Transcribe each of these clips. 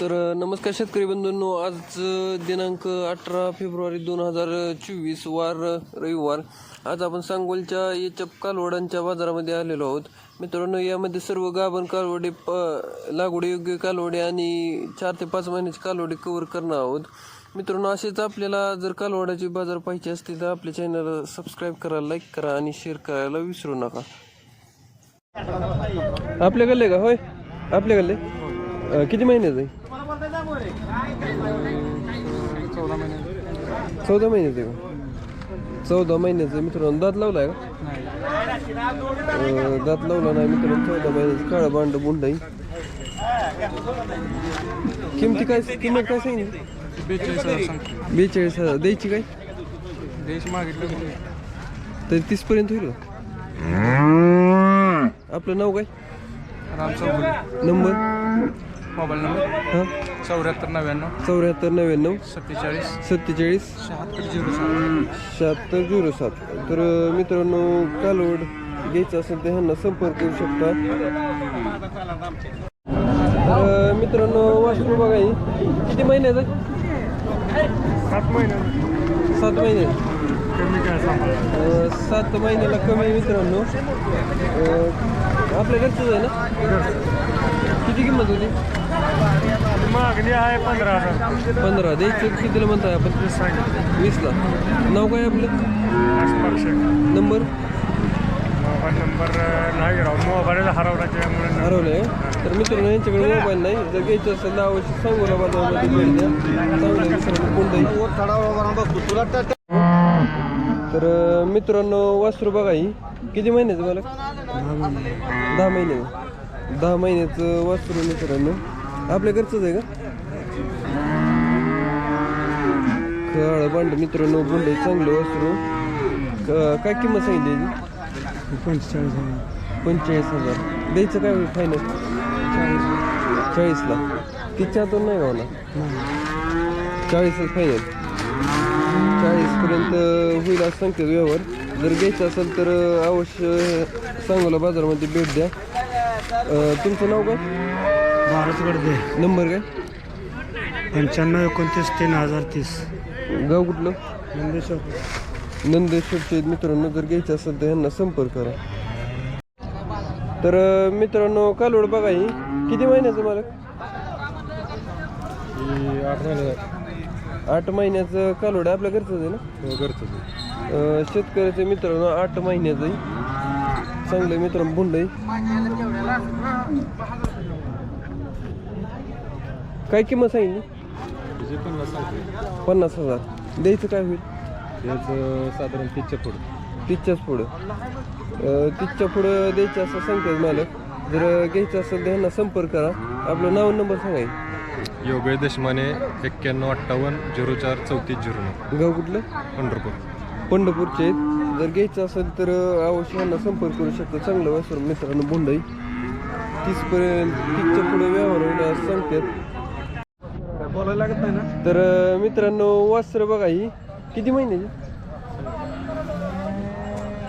तर नमस्कार शेतकरी बंधूंनो. आज दिनांक अठरा फेब्रुवारी दोन हजार चोवीस वार रविवार. आज आपण सांगोलच्या याच्या कालवडांच्या बाजारामध्ये आलेलो आहोत. मित्रांनो यामध्ये सर्व गाभण कालवडे प लागवडीयोग्य कालवडे आणि चार ते पाच महिन्याची कालवडे कवर करणार आहोत. मित्रांनो असेच आपल्याला जर कालवडाची बाजार पाहिजे असतील तर आपल्या चॅनल सबस्क्राईब करा लाईक करा आणि शेअर करायला विसरू नका. आपल्या गल्ले का? होय आपल्या गल्ले किती महिन्याचं आहे? चौदा महिन्याचं का चौदा महिन्याचं मित्रांनो दात लावलाय का? दात लावला नाही मित्रांनो चौदा महिन्याचं काळा बांड बुंड किमती काय किंमत काय सांगितली? बेचाळीस हजार द्यायची काय? तरी तीसपर्यंत होईल आपलं नाव काय? नंबर? Mobile number? हां? चौऱ्याहत्तर नव्याण्णव. चौऱ्याहत्तर नव्याण्णव. सत्तेचाळीस. सत्तेचाळीस. शहात्तर झिरो सात. शहात्तर झिरो सात. तर मित्रांनो कालवड घ्यायचं असेल तर ह्यांना संपर्क करू शकता. तर मित्रांनो वाशरू बघा ही. किती महिन्याचं? सात महिने. सात महिने. कमी काय अ, सात महिन्याला कमी मित्रांनो. अ, आपल्या घरचंच आहे ना? किती किंमत होती? मागणी आहे पंधरा पंधरा. द्यायचं कितीला म्हणताय आपण? सांगितलं. वीसला. नाव काय आपलं? नंबर? मोबाईल नंबर नाही मोबाईल हरवला त्यामुळे हरवलंय तर मित्रांनो यांच्याकडे मोबाईल नाही. जर घ्यायचं असेल तर अवश्य सांगू ना कोणताही. तर मित्रांनो वासरू बघा ही. किती महिन्याचं मला दहा महिन्याचं दहा महिन्याचं वासरू मित्रांनो आपल्या घरचंच आहे का? काळं भांड मित्रांनो बुंडे चांगलं वासरू क- काय किंमत सांगितली पंचेचाळीस हजार. पंचेचाळीस हजार. द्यायचं काय होईल फायनल चाळीसला तिच्यातून नाही होणार चाळीसच फायनल चाळीसपर्यंत होईल असं सांगते व्यवहार. जर घ्यायचं असेल तर अवश्य सांगोला बाजारामध्ये भेट द्या. अं, तुमचं नाव काय? भारत गडदे नंबर काय? पंच्याण्णव एकोणतीस तीन हजार तीस. गाव कुठलं? नंदेश्वर. नंदेश्वरचे मित्रांनो जर घ्यायचं असेल तर ह्यांना संपर्क करा. तर अं, मित्रांनो कालोड बघा ही. किती महिन्याचं मालक? आठ महिने आठ महिन्याचं कालोड आपल्या घरचंच आहे ना? घरचं अं, शेतकऱ्याचे मित्रांनो आठ महिन्याचं आहे. चांगलं मित्रांनो बुंड आहे. काय किंमत सांगितली? सांगतो पन्नास हजार. द्यायचं काय होईल? त्याचं साधारण तीसच्या पुढे. तीसच्याच पुढं. अं, तीसच्या पुढं द्यायचं असं सांगतात मालक. जर घ्यायचं असेल तर ह्यांना संपर्क करा. आपलं नाव नंबर सांगाय योगेश देशमाने एक्क्याण्णव अठ्ठावन्न झिरो चार चौतीस झिरो नऊ. गाव कुठलं? पंढरपूर. पंढरपूरचे आहेत. जर घ्यायचं असेल तर अवश्य ह्यांना संपर्क करू शकता. चांगलं वासर मित्रांनो बुंडई तीसपर्यंत तीसच्या पुढे व्यवहार होईल असं सांगतात. बोलायला लागत नाही ना तर मित्रांनो वासर बघा ही. किती महिन्याची?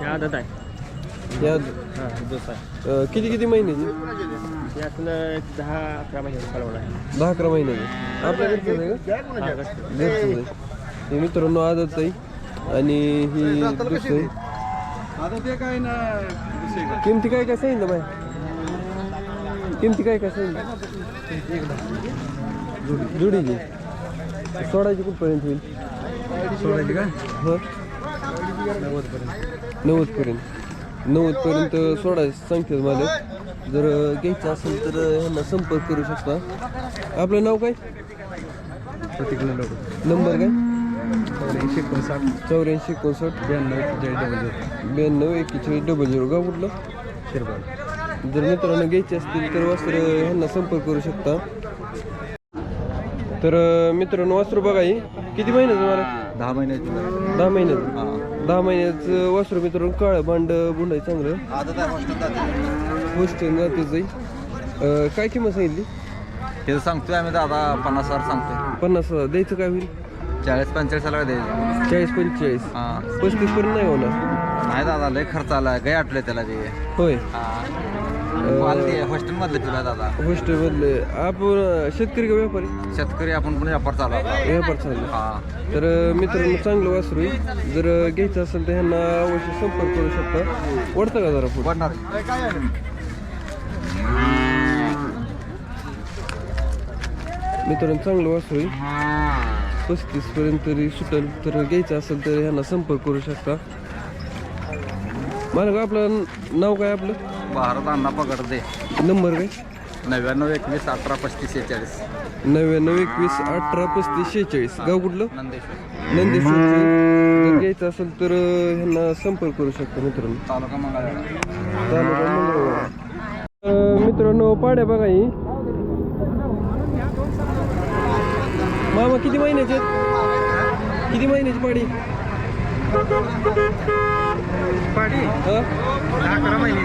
आदत आहे. या हां जसं आहे. अं, किती किती महिन्याची? यातलं एक दहा अकरा महिन्याचा कालवड आहे. दहा अकरा महिन्याची. आपल्या घरचंच आहे का? घरचंच आहे. हे मित्रांनो आदत आहे. आणि ही दुसरं आहे. आता ते काय ना किमती काय काय सांगितलं बाय किमती काय काय सांगितलं? जुडीची. सोडायची कुठपर्यंत होईल? सोडायची का? हं. नव्वदपर्यंत. नव्वदपर्यंत सोडायचं सांगतात मालक. जर घ्यायचं असेल तर ह्यांना संपर्क करू शकता. आपलं नाव काय? नंबर नंबर काय? चौऱ्याऐंशी एकोणसाठ. चौऱ्याऐंशी एकोणसाठ. ब्याण्णव एक्केचाळीस डबल झिरो. ब्याण्णव एक्केचाळीस डबल झिरो. गाव कुठलं? शिरबाग. जर मित्रांनो घ्यायचे असतील तर वस्त्र ह्यांना संपर्क करू शकता. तर मित्रांनो वस्त्र बघा ही. किती महिन्याचं मला दहा महिन्याची दहा महिन्याचं. दहा महिन्याचं वस्त्र मित्रांनो काळं भांड चांगलं. आदत आहे हॉस्टेल जाते. गोष्ट जातीच आहे. काय किंमत सांगितली? हे सांगतोय आम्ही दादा पन्नास हजार सांगतोय. पन्नास हजार. द्यायचं काय होईल? चाळीस पंचेचाळीसला द्यायचे. चाळीस पंचेचाळीस. हां. पस्तीस पर्यंत नाही होणार. नाही दादा लय खर्च आला. गाय आटले त्याला ते. होय. हां. हॉस्टेल मधले तुला दादा. हॉस्टेलमधले. आपण शेतकरी का व्यापारी? शेतकरी आपण पण व्यापार चालू. व्यापार चालू हा. तर मित्रांनो चांगलं वासरू आहे. जर घ्यायचं असेल तर ह्यांना अवश्य संपर्क करू शकता. वाढतं का जरा पुढे? पडणार मित्रांनो चांगलं वासरू आहे. पस्तीस पर्यंत तरी सुटेल तर घ्यायचं असेल तर ह्यांना संपर्क करू शकता. मला आपलं नाव काय आपलं? भारत अण्णा पकड दे नंबर काय? नव्याण्णव एकवीस अठरा पस्तीस सेहेचाळीस नव्याण्णव एकवीस अठरा पस्तीस शेहेचाळीस. गाव कुठलं? नंदेश्वर. नंदेश्वरचं. जर घ्यायचं असेल तर ह्यांना संपर्क करू शकता मित्रांनो. तालुका मंगळवेढा तालुका मंगळवेढा. अं, मित्रांनो पाड्या बघा ही. मामा किती महिन्याचे आहेत? किती महिन्याची पाडी? पाडी? हा? अकरा महिने.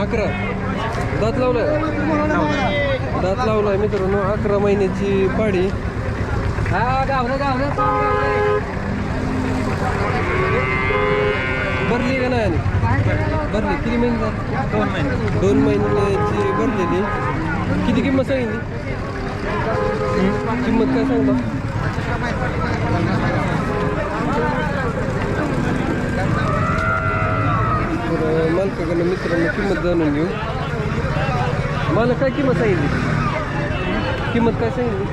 अकरा. दात लावलाय? दात लावलाय मित्रांनो अकरा महिन्याची पाडी. भरली का नाही भरली. किती महिने? दोन महिने. दोन महिन्याची भरलेली. किती किंमत सांगितली? किंमत काय सांगता तर मालकाकडनं मित्रांना किंमत जाणून घेऊ मला काय किंमत सांगितली किंमत काय सांगितली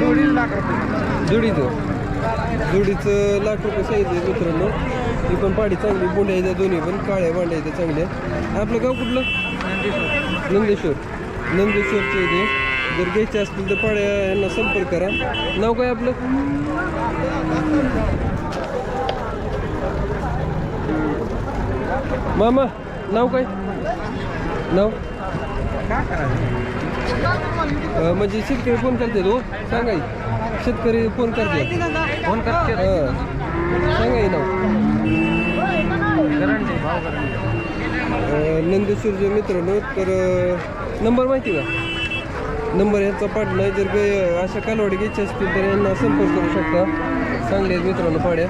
जोडी लाख रुपये जोडीचं जोडीचं लाख रुपये सांगितले मित्रांनो ही पण पाडी चांगली बोंड्या आहेत दोन्ही पण काळ्या बांड्या आहेत चांगल्या आपलं गाव कुठलं नंदेश्वर नंदेश्वरचे इथे जर घ्यायचे असतील तर पाड्या यांना संपर्क करा. नाव काय आपलं? मामा नाव काय? नाव? अं, म्हणजे शेतकरी फोन करते हो. सांगा की. शेतकरी फोन करते फोन करते हां. सांगा की नाव. भाव अं, नंदेश्वरचे मित्रांनो तर अं, नंबर माहिती का? नंबर यांचा पाठला जर काही अशा कालवाडी घ्यायची असतील तर यांना संपर्क करू शकता. चांगले आहेत मित्रांनो पाड्या.